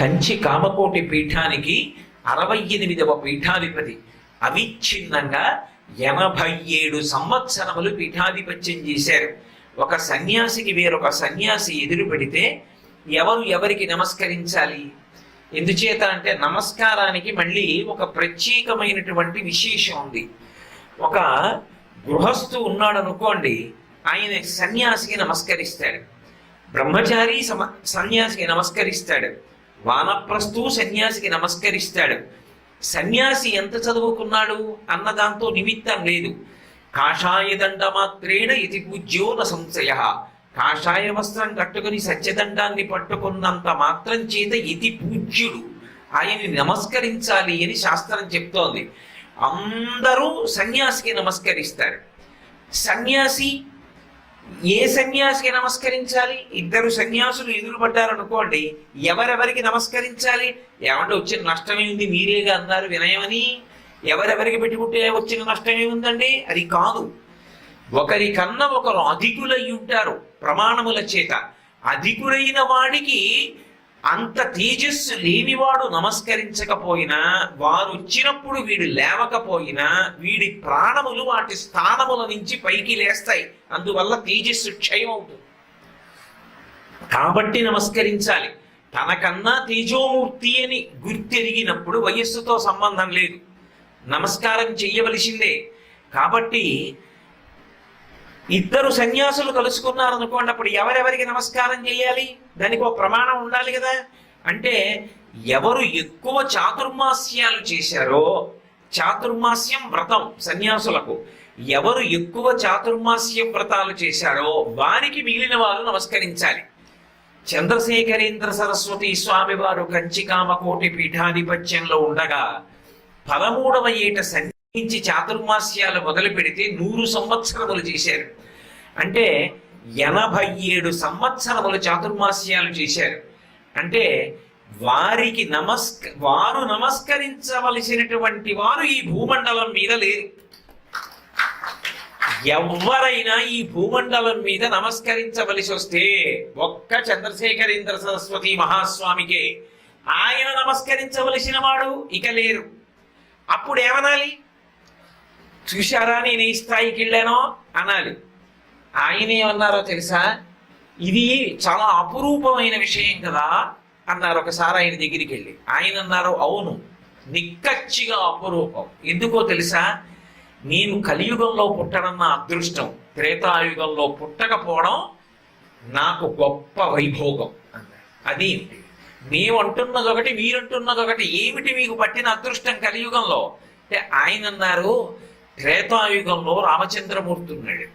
కంచి కామకోటి పీఠానికి అరవై ఎనిమిదవ పీఠాధిపతి. అవిచ్ఛిన్నంగా ఎనభై ఏడు సంవత్సరములు పీఠాధిపత్యం చేశారు. ఒక సన్యాసికి వేరొక సన్యాసి ఎదురు పెడితే ఎవరు ఎవరికి నమస్కరించాలి? ఎందుచేత అంటే నమస్కారానికి మళ్ళీ ఒక ప్రత్యేకమైనటువంటి విశేషం ఉంది. ఒక గృహస్థు ఉన్నాడు అనుకోండి ఆయన సన్యాసికి నమస్కరిస్తాడు. బ్రహ్మచారి సమ సన్యాసికి నమస్కరిస్తాడు. వానప్రస్థు సన్యాసికి నమస్కరిస్తాడు. సన్యాసి ఎంత చదువుకున్నాడు అన్న దాంతో నిమిత్తం లేదు. కాషాయదండ మాత్రేణ ఇది పూజ్యో న సంశయ. కాషాయ వస్త్రం కట్టుకుని సత్యదండాన్ని పట్టుకున్నంత మాత్రం చేత ఇది పూజ్యుడు. ఆయన్ని నమస్కరించాలి అని శాస్త్రం చెప్తోంది. అందరూ సన్యాసికి నమస్కరిస్తారు. సన్యాసి ఏ సన్యాసికి నమస్కరించాలి? ఇద్దరు సన్యాసులు ఎదురు పడ్డారనుకోండి ఎవరెవరికి నమస్కరించాలి? ఏమంటే వచ్చిన నష్టమే ఉంది మీరేగా అన్నారు వినయమని? ఎవరెవరికి పెట్టుకుంటే వచ్చిన నష్టమే ఉందండి? అది కాదు. ఒకరి కన్నా ఒకరు అధికులై ఉంటారు ప్రమాణముల చేత. అధికులైన వాడికి అంత తేజస్సు లేనివాడు నమస్కరించకపోయినా వారు వచ్చినప్పుడు వీడు లేవకపోయినా వీడి ప్రాణములు వాటి స్థానముల నుంచి పైకి లేస్తాయి. అందువల్ల తేజస్సు క్షయం అవుతుంది. కాబట్టి నమస్కరించాలి. తనకన్నా తేజోమూర్తి అని గుర్తెరిగినప్పుడు వయస్సుతో సంబంధం లేదు. నమస్కారం చెయ్యవలసిందే. కాబట్టి ఇద్దరు సన్యాసులు కలుసుకున్నారు అనుకోండి అప్పుడు ఎవరెవరికి నమస్కారం చేయాలి? దానికి ఒక ప్రమాణం ఉండాలి కదా. అంటే ఎవరు ఎక్కువ చాతుర్మాస్యాలు చేశారో చాతుర్మాస్యం వ్రతం సన్యాసులకు ఎవరు ఎక్కువ చాతుర్మాస్య వ్రతాలు చేశారో వారికి మిగిలిన వారు నమస్కరించాలి. చంద్రశేఖరేంద్ర సరస్వతి స్వామి వారు కంచికామకోటి పీఠాధిపత్యంలో ఉండగా పదమూడవ ఏట నుంచి చాతుర్మాస్యాలు మొదలు పెడితే నూరు సంవత్సరములు చేశారు. అంటే ఎనభై ఏడు సంవత్సరములు చాతుర్మాస్యాలు చేశారు. అంటే వారికి నమస్క వారు నమస్కరించవలసినటువంటి వారు ఈ భూమండలం మీద లేరు. ఎవరైనా ఈ భూమండలం మీద నమస్కరించవలసి వస్తే ఒక్క చంద్రశేఖరేంద్ర సరస్వతి మహాస్వామికే. ఆయన నమస్కరించవలసిన వాడు ఇక లేరు. అప్పుడు ఏమనాలి? చూశారా నేను ఈ స్థాయికి వెళ్ళానో అనాలి ఆయన ఏమన్నారో తెలుసా? ఇది చాలా అపురూపమైన విషయం కదా అన్నారు ఒకసారి ఆయన దగ్గరికి వెళ్ళి. ఆయన అన్నారు అవును నిక్కచ్చిగా అపురూపం. ఎందుకో తెలుసా? నేను కలియుగంలో పుట్టడం నా అదృష్టం. త్రేతాయుగంలో పుట్టకపోవడం నాకు గొప్ప వైభోగం అన్నారు. అది మేము అంటున్నది ఒకటి మీరంటున్నది ఒకటి ఏమిటి మీకు పట్టిన అదృష్టం కలియుగంలో? అంటే ఆయన అన్నారు త్రేతాయుగంలో రామచంద్రమూర్తి ఉన్నాడు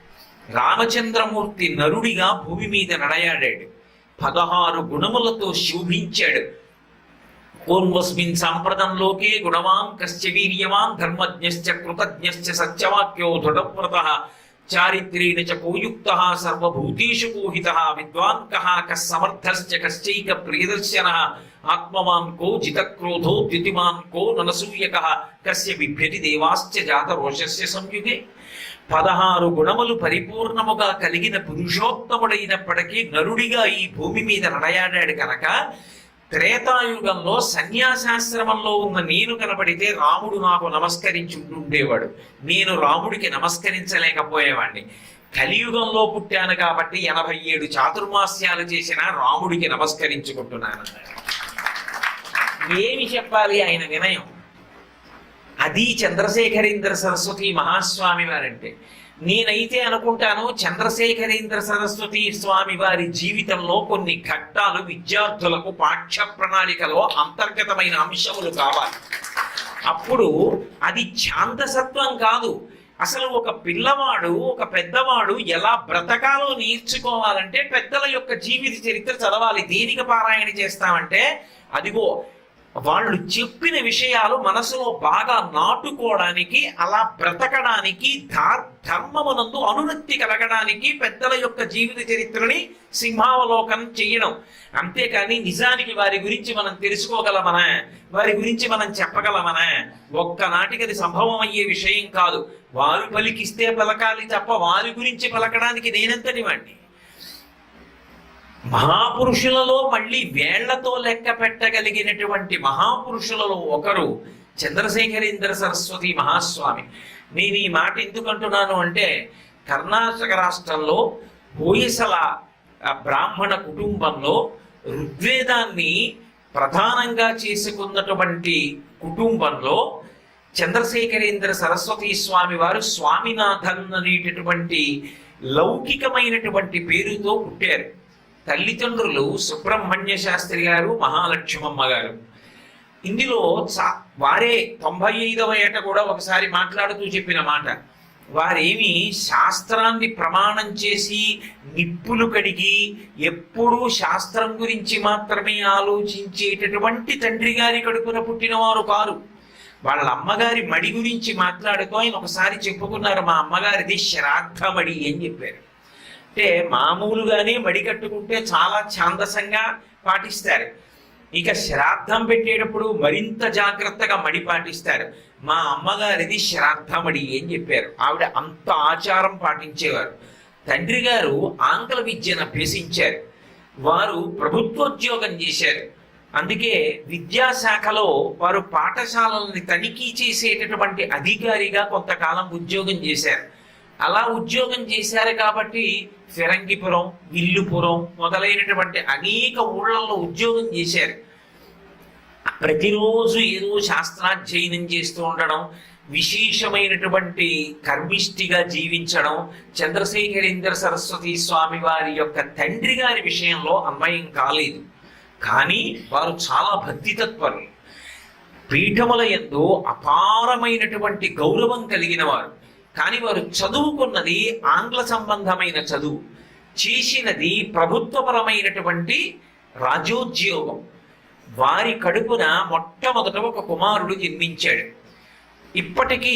రామచంద్రమూర్తి నరుడిగా భూమి మీద నడయాడాడు. పదహారు గుణములతో శోభించాడు. పూర్వస్మిన్ సాంప్రదంలోకే గుణవాన్ కశ్చ వీర్యవాన్ ధర్మజ్ఞశ్చ కృతజ్ఞశ్చ సత్యవాక్యో దృఢవ్రత చారిత్రేణ చ కోయుక్త సర్వభూతేషు కోహిత విద్వాన్ కః కస్ కశ్చైక ప్రియదర్శన ఆత్మవాన్ కో జితక్రోధో ద్యుతిమాన్ కో ననసూయక కస్య బిభ్యతి దేవాశ్చ జాత రోషస్య సంయుగే పదహారు గుణములు పరిపూర్ణముగా కలిగిన పురుషోత్తముడైనప్పటికీ నరుడిగా ఈ భూమి మీద నడయాడాడు కనుక త్రేతాయుగంలో సన్యాసాశ్రమంలో ఉన్న నేను కనబడితే రాముడు నాకు నమస్కరించి ఉండేవాడు నేను రాముడికి నమస్కరించలేకపోయేవాడిని కలియుగంలో పుట్టాను కాబట్టి ఎనభై ఏడు చాతుర్మాస్యాలు చేసిన రాముడికి నమస్కరించుకుంటున్నాను. ఏమి చెప్పాలి ఆయన వినయం అది చంద్రశేఖరేంద్ర సరస్వతి మహాస్వామి వారంటే. నేనైతే అనుకుంటాను చంద్రశేఖరేంద్ర సరస్వతి స్వామి వారి జీవితంలో కొన్ని ఘట్టాలు విద్యార్థులకు పాఠ్య ప్రణాళికలో అంతర్గతమైన అంశములు కావాలి. అప్పుడు అది ఛాందసత్వం కాదు. అసలు ఒక పిల్లవాడు ఒక పెద్దవాడు ఎలా బ్రతకాలో నేర్చుకోవాలంటే పెద్దల యొక్క జీవిత చరిత్ర చదవాలి. దేనికి పారాయణ చేస్తామంటే అదిగో వాళ్ళు చెప్పిన విషయాలు మనసులో బాగా నాటుకోవడానికి అలా బ్రతకడానికి ధర్మమునందు అనురక్తి కలగడానికి పెద్దల యొక్క జీవిత చరిత్రని సింహావలోకనం చేయడం అంతేకాని నిజానికి వారి గురించి మనం తెలుసుకోగలమనా? వారి గురించి మనం చెప్పగలమనా? ఒక్కనాటికి అది సంభవం అయ్యే విషయం కాదు. వారు పలికిస్తే పలకాలి తప్ప వారి గురించి పలకడానికి నేనెంతటి వాణ్ణి. మహాపురుషులలో మళ్ళీ వేళ్ళతో లెక్క పెట్టగలిగినటువంటి మహాపురుషులలో ఒకరు చంద్రశేఖరేంద్ర సరస్వతి మహాస్వామి. నేను ఈ మాట ఎందుకు అంటున్నాను అంటే కర్ణాటక రాష్ట్రంలో హోయసల బ్రాహ్మణ కుటుంబంలో ఋగ్వేదాన్ని ప్రధానంగా చేసుకున్నటువంటి కుటుంబంలో చంద్రశేఖరేంద్ర సరస్వతి స్వామి వారు స్వామినాథన్ అనేటటువంటి లౌకికమైనటువంటి పేరుతో పుట్టారు. తల్లిదండ్రులు సుబ్రహ్మణ్య శాస్త్రి గారు మహాలక్ష్మమ్మ గారు. ఇందులో వారే తొంభై ఐదవ ఏట కూడా ఒకసారి మాట్లాడుతూ చెప్పిన మాట. వారేమి శాస్త్రాన్ని ప్రమాణం చేసి నిప్పులు కడిగి ఎప్పుడూ శాస్త్రం గురించి మాత్రమే ఆలోచించేటటువంటి తండ్రి గారి కడుపున పుట్టినవారు కారు. వాళ్ళ అమ్మగారి మడి గురించి మాట్లాడుతూ ఆయన ఒకసారి చెప్పుకున్నారు మా అమ్మగారిది శ్రాద్ధమడి అని చెప్పారు. అంటే మామూలుగానే మడి కట్టుకుంటే చాలా ఛాందసంగా పాటిస్తారు. ఇక శ్రాద్ధం పెట్టేటప్పుడు మరింత జాగ్రత్తగా మడి పాటిస్తారు. మా అమ్మగారిది శ్రాద్ధమడి అని చెప్పారు? ఆవిడ అంత ఆచారం పాటించేవారు. తండ్రి గారు ఆంగ్ల విద్యను అభ్యసించారు. వారు ప్రభుత్వోద్యోగం చేశారు. అందుకే విద్యాశాఖలో వారు పాఠశాలల్ని తనిఖీ చేసేటటువంటి అధికారిగా కొంతకాలం ఉద్యోగం చేశారు. అలా ఉద్యోగం చేశారు కాబట్టి ఫిరంగిపురం విల్లుపురం మొదలైనటువంటి అనేక ఊళ్ళల్లో ఉద్యోగం చేశారు. ప్రతిరోజు ఏదో శాస్త్రాధ్యయనం చేస్తూ ఉండడం విశేషమైనటువంటి కర్మిష్టిగా జీవించడం చంద్రశేఖరేంద్ర సరస్వతి స్వామి వారి యొక్క తండ్రి గారి విషయంలో అన్వయం కాలేదు. కానీ వారు చాలా భక్తితత్పరులు పీఠముల ఎందు అపారమైనటువంటి గౌరవం కలిగిన వారు. కానీ వారు చదువుకున్నది ఆంగ్ల సంబంధమైన చదువు చేసినది ప్రభుత్వపరమైనటువంటి రాజోద్యోగం వారి కడుపున మొట్టమొదట ఒక కుమారుడు జన్మించాడు. ఇప్పటికీ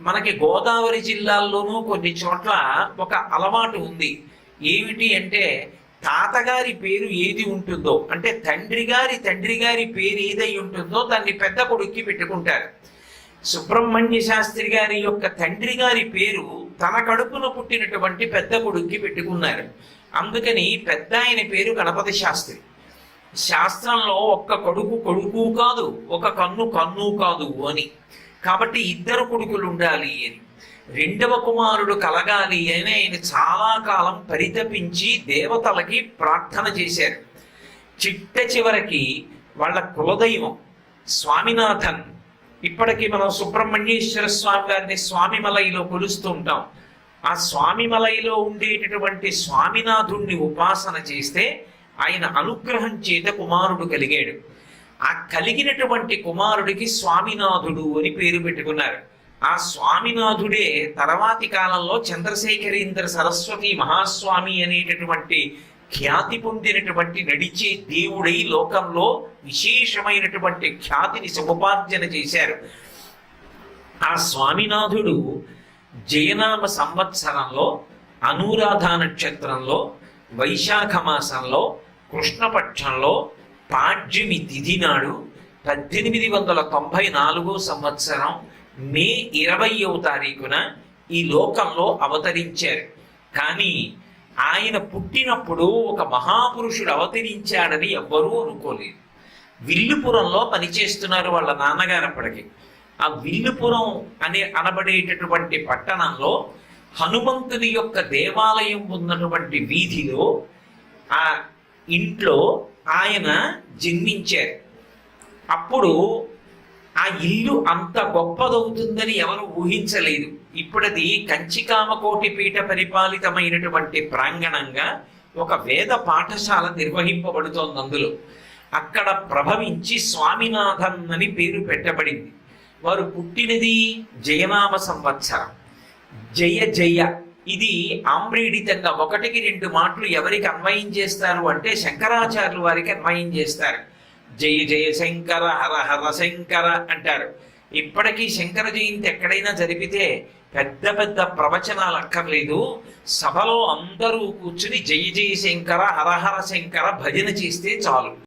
మనకి గోదావరి జిల్లాల్లోనూ కొన్ని చోట్ల ఒక అలవాటు ఉంది. ఏమిటి అంటే తాతగారి పేరు ఏది ఉంటుందో అంటే తండ్రి గారి తండ్రి గారి పేరు ఏదై ఉంటుందో దాన్ని పెద్ద కొడుక్కి పెట్టుకుంటారు. సుబ్రహ్మణ్య శాస్త్రి గారి యొక్క తండ్రి గారి పేరు తన కడుపున పుట్టినటువంటి పెద్ద కొడుక్కి పెట్టుకున్నారు. అందుకని పెద్ద ఆయన పేరు గణపతి శాస్త్రి. శాస్త్రంలో ఒక్క కొడుకు కొడుకు కాదు ఒక కన్ను కన్ను కాదు అని. కాబట్టి ఇద్దరు కొడుకులు ఉండాలి అని. రెండవ కుమారుడు కలగాలి అని ఆయన చాలా కాలం పరితపించి దేవతలకి ప్రార్థన చేశారు. చిట్ట చివరికి వాళ్ళ కులదైవం స్వామినాథన్ ఇప్పటికీ మనం సుబ్రహ్మణ్యేశ్వర స్వామి గారిని స్వామిమలైలో కొలుస్తూ ఉంటాం. ఆ స్వామిమలైలో ఉండేటటువంటి స్వామినాథుణ్ణి ఉపాసన చేస్తే ఆయన అనుగ్రహం చేత కుమారుడు కలిగాడు. ఆ కలిగినటువంటి కుమారుడికి స్వామినాథుడు అని పేరు పెట్టుకున్నారు. ఆ స్వామినాథుడే తర్వాతి కాలంలో చంద్రశేఖరేంద్ర సరస్వతి మహాస్వామి అనేటటువంటి ఖ్యాతి పొందినటువంటి నడిచే దేవుడై లోకంలో విశేషమైనటువంటి ఖ్యాతిని సముపార్జన చేశారు. ఆ స్వామినాథుడు జయనామ సంవత్సరంలో అనురాధ నక్షత్రంలో వైశాఖ మాసంలో కృష్ణపక్షంలో పాడ్యమి తిథి నాడు పద్దెనిమిది వందల తొంభై నాలుగో సంవత్సరం మే ఇరవయవ తారీఖున ఈ లోకంలో అవతరించారు. కానీ ఆయన పుట్టినప్పుడు ఒక మహాపురుషుడు అవతరించాడని ఎవ్వరూ అనుకోలేదు. విల్లుపురంలో పనిచేస్తున్నారు వాళ్ళ నాన్నగారు అప్పటికి. ఆ విల్లుపురం అనే అనబడేటటువంటి పట్టణంలో హనుమంతుని యొక్క దేవాలయం ఉన్నటువంటి వీధిలో ఆ ఇంట్లో ఆయన జన్మించారు. అప్పుడు ఆ ఇల్లు అంత గొప్పదవుతుందని ఎవరు ఊహించలేదు. ఇప్పుడది కంచికామకోటి పీఠ పరిపాలితమైనటువంటి ప్రాంగణంగా ఒక వేద పాఠశాల నిర్వహింపబడుతోంది అందులో. అక్కడ ప్రభవించి స్వామినాథన్ అని పేరు పెట్టబడింది. వారు పుట్టినది జయనామ సంవత్సరం. జయ జయ. ఇది ఆమ్రీడితంగా ఒకటికి రెండు మాటలు ఎవరికి అన్వయం చేస్తారు అంటే శంకరాచార్యులు వారికి అన్వయం చేస్తారు. జయ జయ శంకర హర హర శంకర అంటారు. ఇప్పటికీ శంకర జయంతి ఎక్కడైనా జరిపితే పెద్ద పెద్ద ప్రవచనాలు అక్కర్లేదు. సభలో అందరూ కూర్చుని జయ జయ శంకర హరహర శంకర భజన చేస్తే చాలు.